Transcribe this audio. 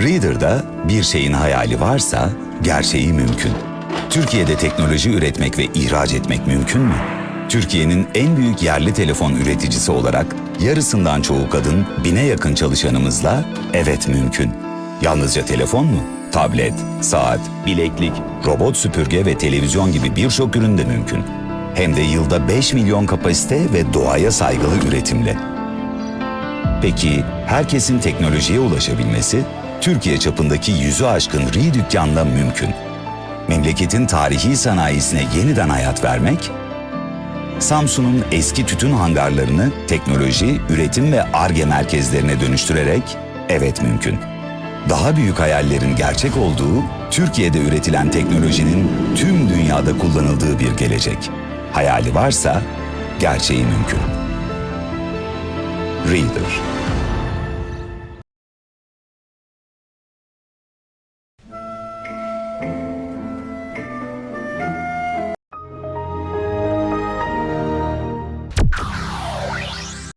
Reader'da bir şeyin hayali varsa gerçeği mümkün. Türkiye'de teknoloji üretmek ve ihraç etmek mümkün mü? Türkiye'nin en büyük yerli telefon üreticisi olarak yarısından çoğu kadın, bine yakın çalışanımızla evet mümkün. Yalnızca telefon mu? Tablet, saat, bileklik, robot süpürge ve televizyon gibi birçok ürün de mümkün. Hem de yılda 5 milyon kapasite ve doğaya saygılı üretimle. Peki herkesin teknolojiye ulaşabilmesi Türkiye çapındaki yüzü aşkın RI dükkanla mümkün. Memleketin tarihi sanayisine yeniden hayat vermek, Samsun'un eski tütün hangarlarını teknoloji, üretim ve ARGE merkezlerine dönüştürerek evet mümkün. Daha büyük hayallerin gerçek olduğu, Türkiye'de üretilen teknolojinin tüm dünyada kullanıldığı bir gelecek. Hayali varsa gerçeği mümkün. Reader